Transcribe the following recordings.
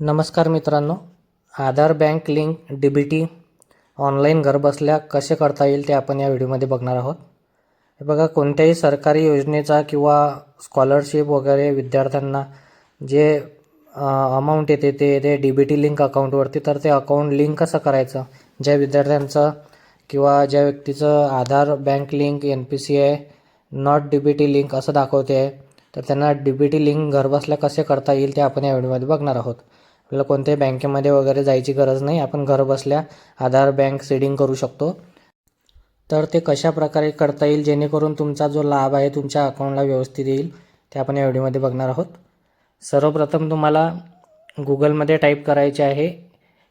नमस्कार मित्रांनो Aadhaar bank link D B T online घरबसल्या कसे करता येईल ते आपण या व्हिडिओमध्ये बघणार आहोत. हे बघा कोणत्याही सरकारी योजनेचा किंवा स्कॉलरशिप वगैरे विद्यार्थ्यांना जे अमाऊंट येते ते ते डी बी टी लिंक अकाउंटवरती तर ते अकाउंट लिंक कसं करायचं? ज्या विद्यार्थ्यांचं किंवा ज्या व्यक्तीचं Aadhaar bank link N P C I not D B T link असं दाखवते आहे तर त्यांना डी बी टी लिंक घरबसल्या कसे करता येईल ते आपण या व्हिडिओमध्ये बघणार आहोत. आपल्याला कोणत्याही बँकेमध्ये वगैरे जायची गरज नाही. आपण घरबसल्या आधार बँक सीडिंग करू शकतो. तर ते कशा प्रकारे करता येईल जेणेकरून तुमचा जो लाभ आहे तुमच्या अकाउंटला व्यवस्थित येईल ते आपण या व्हिडिओमध्ये बघणार आहोत. सर्वप्रथम तुम्हाला गुगलमध्ये टाईप करायचे आहे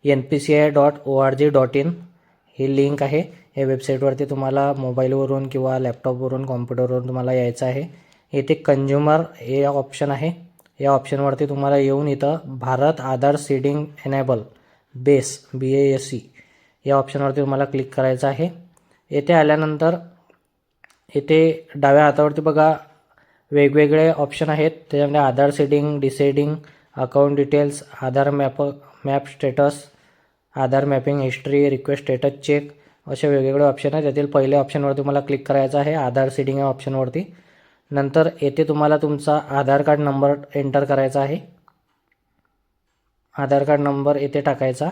N P C I dot O R G dot in. He link आहे. या वेबसाईटवरती तुम्हाला मोबाईलवरून किंवा लॅपटॉपवरून कॉम्प्युटरवरून तुम्हाला यायचं आहे. येथे कंझ्युमर हे ऑप्शन आहे. या ऑप्शनवरती तुम्हाला येऊन इथं Bharat Aadhaar seeding enable base B A S C या ऑप्शनवरती तुम्हाला क्लिक करायचं आहे. येथे आल्यानंतर इथे डाव्या हातावरती बघा वेगवेगळे ऑप्शन आहेत. त्याच्यामध्ये Aadhaar seeding deseeding account details Aadhaar map map status Aadhaar mapping history request status check असे वेगवेगळे ऑप्शन आहेत. त्यातील पहिल्या ऑप्शनवरती तुम्हाला क्लिक करायचं आहे आधार सीडिंग या ऑप्शनवरती नंतर येथे तुम्हाला तुमचा आधार कार्ड नंबर एंटर करायचा आहे. आधार कार्ड नंबर येथे टाकायचा.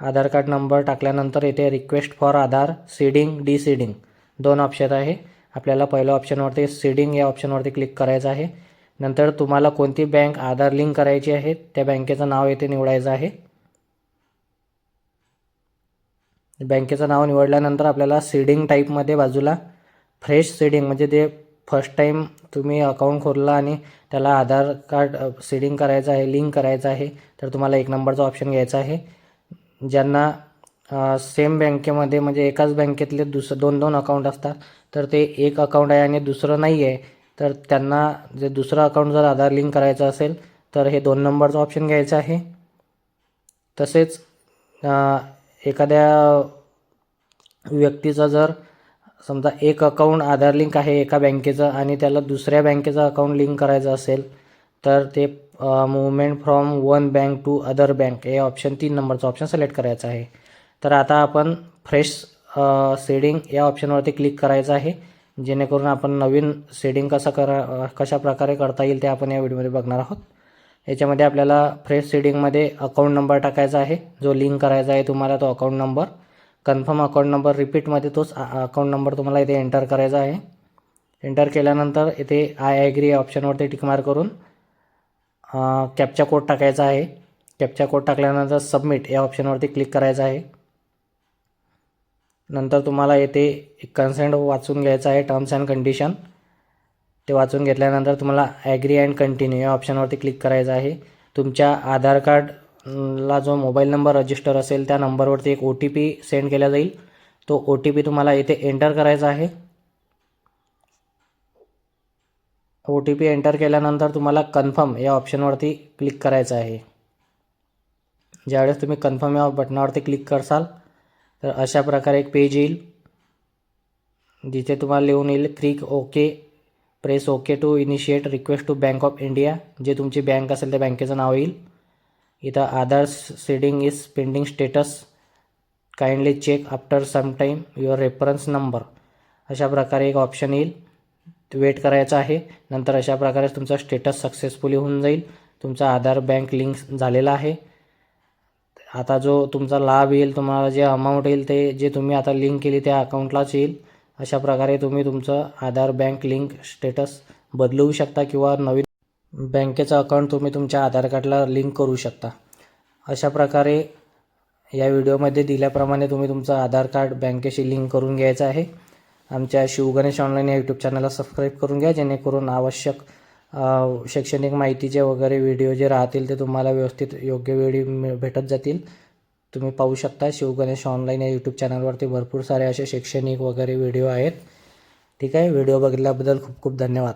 आधार कार्ड नंबर टाकल्यानंतर येथे request for Aadhaar seeding deseeding दोन ऑप्शन आहे. आपल्याला पहिल्या ऑप्शनवरती सीडिंग या ऑप्शनवरती क्लिक करायचं आहे. नंतर तुम्हाला कोणती बँक आधार लिंक करायची आहे त्या बँकेचं नाव येथे निवडायचं आहे. बँकेचं नाव निवडल्यानंतर आपल्याला सीडिंग टाईपमध्ये बाजूला फ्रेश सीडिंग म्हणजे ते फर्स्ट टाईम तुम्ही अकाउंट खोलला आणि त्याला आधार कार्ड सीडिंग करायचं आहे लिंक करायचं आहे तर तुम्हाला एक नंबरचा ऑप्शन घ्यायचा आहे. ज्यांना सेम बँकेमध्ये म्हणजे एकाच बँकेतले दुसरं दोन दोन अकाउंट असतात तर ते एक अकाउंट आहे आणि दुसरं नाही आहे तर त्यांना जे दुसरं अकाउंट जर आधार लिंक करायचं असेल तर हे दोन नंबरचं ऑप्शन घ्यायचं आहे. तसेच एखाद्या व्यक्तीचा जर समजा एक अकाउंट आधार लिंक आहे एका बँकेचं आणि त्याला दुसऱ्या बँकेचं अकाउंट लिंक करायचं असेल तर ते movement from one bank to other bank हे ऑप्शन तीन नंबरचं ऑप्शन सिलेक्ट करायचं आहे. तर आता आपण फ्रेश सेडिंग या ऑप्शनवरती क्लिक करायचं आहे जेणेकरून आपण नवीन सेडिंग कसं करा कशा प्रकारे करता येईल ते आपण या व्हिडिओमध्ये बघणार आहोत. याच्यामध्ये आपल्याला फ्रेश सेडिंगमध्ये अकाउंट नंबर टाकायचा आहे जो लिंक करायचा आहे तुम्हाला तो account number confirm account number रिपीटमध्ये तोच अकाउंट नंबर तुम्हाला इथे एंटर करायचा आहे. एंटर केल्यानंतर इथे आय ॲग्री या ऑप्शनवरती टिकमार करून कॅपचा कोड टाकायचा आहे. कॅपचा कोड टाकल्यानंतर सबमिट या ऑप्शनवरती क्लिक करायचं आहे. नंतर तुम्हाला येथे एक कन्सेंट वाचून घ्यायचं आहे टर्म्स अँड कंडिशन ते वाचून घेतल्यानंतर तुम्हाला ॲग्री अँड कंटिन्यू या ऑप्शनवरती क्लिक करायचं आहे. तुमच्या आधार कार्ड ला जो मोबाईल नंबर रजिस्टर असेल त्या नंबरवरती एक ओ टी पी सेंड केला जाईल. तो ओ टी पी तुम्हाला इथे एंटर करायचा आहे. ओ टी पी एंटर केल्यानंतर तुम्हाला कन्फर्म या ऑप्शनवरती क्लिक करायचं आहे. ज्यावेळेस तुम्ही कन्फर्म या बटनावरती क्लिक करसाल तर अशा प्रकारे एक पेज येईल जिथे तुम्हाला लिहून येईल click okay press okay to initiate request to Bank of India. जे तुमची बँक असेल त्या बँकेचं नाव येईल. इथं Aadhaar seeding is pending status kindly check after some time your reference number अशा प्रकारे एक ऑप्शन येईल. वेट करायचं आहे. नंतर अशा प्रकारे तुमचा स्टेटस सक्सेसफुली होऊन जाईल. तुमचा आधार बँक लिंक झालेला आहे. आता जो तुमचा लाभ येईल तुम्हाला जे अमाऊंट येईल ते जे तुम्ही आता लिंक केली त्या अकाउंटलाच येईल. अशा प्रकारे तुम्ही तुमचं आधार बँक लिंक स्टेटस बदलवू शकता किंवा नवीन बँकेचं अकाउंट तुम्ही तुमच्या आधार कार्डला लिंक करू शकता. अशा प्रकारे या व्हिडिओमध्ये दिल्याप्रमाणे तुम्ही तुमचं आधार कार्ड बँकेशी लिंक करून घ्यायचं आहे. आमच्या शिवगणेश ऑनलाईन या यूट्यूब चॅनलला सबस्क्राईब करून घ्या जेणेकरून आवश्यक शैक्षणिक माहितीचे वगैरे व्हिडिओ जे राहतील ते तुम्हाला व्यवस्थित योग्य वेळी भेटत जातील. तुम्ही पाहू शकता शिवगणेश ऑनलाईन या यूट्यूब चॅनलवरती भरपूर सारे असे शैक्षणिक वगैरे व्हिडिओ आहेत. ठीक आहे व्हिडिओ बघितल्याबद्दल खूप खूप धन्यवाद.